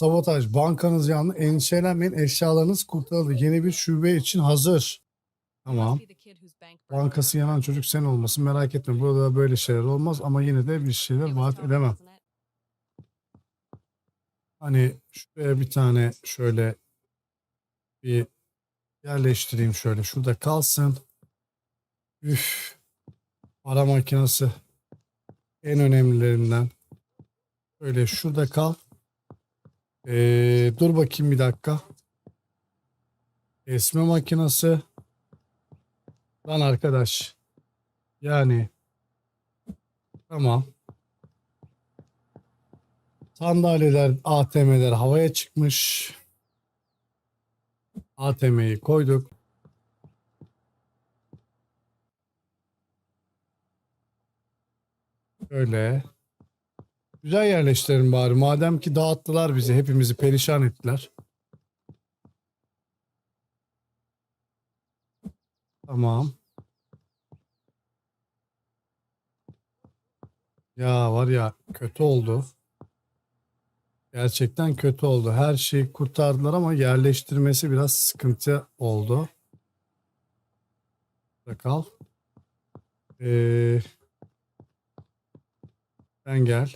Sabotaj. Bankanız yandı. Endişelenmeyin. Eşyalarınız kurtarıldı. Yeni bir şube için hazır. Tamam. Bankası yanan çocuk sen olmasın. Merak etme. Burada böyle şeyler olmaz ama yine de bir şeyler vaat edemem. Hani şuraya bir tane şöyle bir yerleştireyim şöyle. Şurada kalsın. Üf. Para makinesi en önemlilerinden. Böyle şurada kal. Ee, dur bakayım bir dakika. Esme makinesi. Lan arkadaş. Yani. Tamam. Sandalyeler, ATM'ler havaya çıkmış. ATM'yi koyduk. Öyle. Güzel yerleştirelim bari. Madem ki dağıttılar bizi, hepimizi perişan ettiler. Tamam. Ya var ya kötü oldu. Gerçekten kötü oldu. Her şeyi kurtardılar ama yerleştirmesi biraz sıkıntı oldu. Burada kal. Ee, sen gel.